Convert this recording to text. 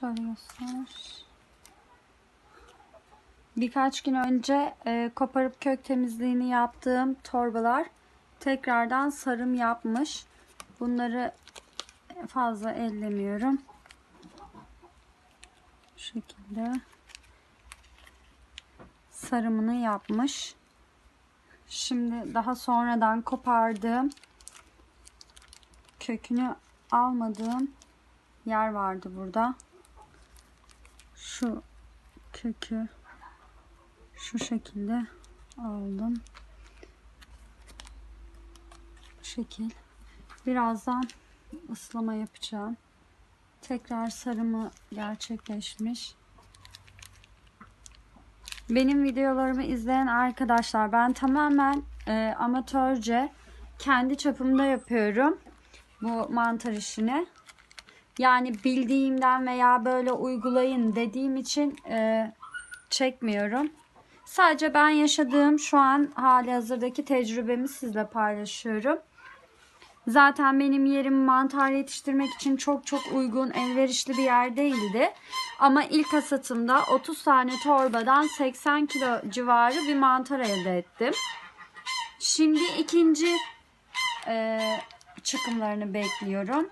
Göster. Birkaç gün önce e, koparıp kök temizliğini yaptığım torbalar tekrardan sarım yapmış. Bunları fazla ellemiyorum. Bu şekilde sarımını yapmış. Şimdi daha sonradan kopardığım kökünü almadığım yer vardı burada. Şu kökü şu şekilde aldım. Bu şekil. Birazdan ıslama yapacağım. Tekrar sarımı gerçekleşmiş. Benim videolarımı izleyen arkadaşlar ben tamamen e, amatörce kendi çapımda yapıyorum bu mantar işini. Yani bildiğimden veya böyle uygulayın dediğim için e, çekmiyorum. Sadece ben yaşadığım şu an hali hazırdaki tecrübemi sizle paylaşıyorum. Zaten benim yerim mantar yetiştirmek için çok çok uygun, elverişli bir yer değildi. Ama ilk hasatımda 30 tane torbadan 80 kilo civarı bir mantar elde ettim. Şimdi ikinci e, çıkımlarını bekliyorum.